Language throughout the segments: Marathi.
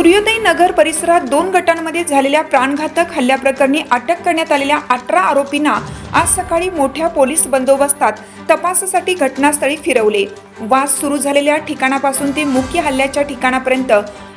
सूर्योदय नगर परिसरात दोन गटांमध्ये झालेल्या प्राणघातक हल्ल्याप्रकरणी अटक करण्यात आलेल्या अठरा आरोपींना आज सकाळी मोठ्या पोलीस बंदोबस्तात तपासासाठी घटनास्थळी फिरवले. वाद सुरू झालेल्या ठिकाणापासून ते मुख्य हल्ल्याच्या ठिकाणापर्यंत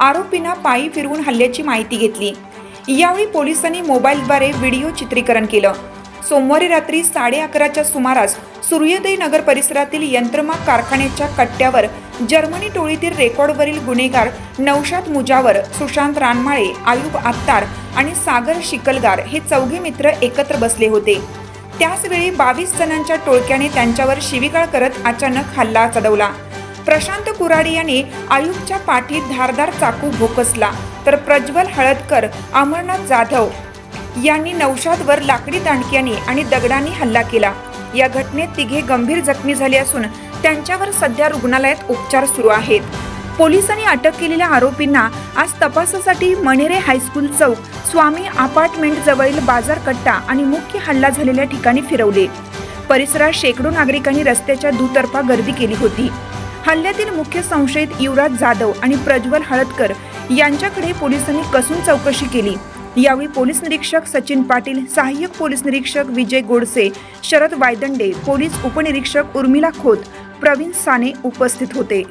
आरोपींना पायी फिरवून हल्ल्याची माहिती घेतली. यावेळी पोलिसांनी मोबाईलद्वारे व्हिडिओ चित्रीकरण केलं. सोमवारी रात्री साडे अकराच्या सुमारास सूर्योदय नगर परिसरातील यंत्रमाग कारखान्याच्या कट्ट्यावर जर्मनी टोळीतील रेकॉर्डवरील गुन्हेगार नौशाद मुजावर सुशांत रानमाळे आयुब आत्तार आणि सागर शिकलगार हे चौघे मित्र एकत्र बसले होते. त्याचवेळी बावीस जणांच्या टोळक्याने त्यांच्यावर शिवीगाळ करत अचानक हल्ला चढवला. प्रशांत कुराडी यांनी आयुबच्या पाठीत धारदार चाकू भोकसला. तर प्रज्वल हळदकर अमरनाथ जाधव यांनी नौशादवर लाकडी दांडक्याने आणि दगडांनी हल्ला केला. या घटनेत तिघे गंभीर जखमी झाले असून त्यांच्यावर सध्या रुग्णालयात उपचार सुरू आहेत. पोलिसांनी अटक केलेल्या आरोपींना आज तपासासाठी मणेरे हायस्कूल चौक स्वामी अपार्टमेंट जवळील बाजार कट्टा आणि मुख्य हल्ला झालेल्या ठिकाणी फिरवले. परिसरात शेकडो नागरिकांनी रस्त्याच्या दुतर्फा गर्दी केली होती. हल्ल्यातील मुख्य संशयित युवराज जाधव आणि प्रज्वल हळदकर यांच्याकडे पोलिसांनी कसून चौकशी केली. यावेळी पोलीस निरीक्षक सचिन पाटील सहाय्यक पोलीस निरीक्षक विजय गोडसे शरद वायदंडे पोलीस उपनिरीक्षक उर्मिला खोत प्रवीण साने उपस्थित होते.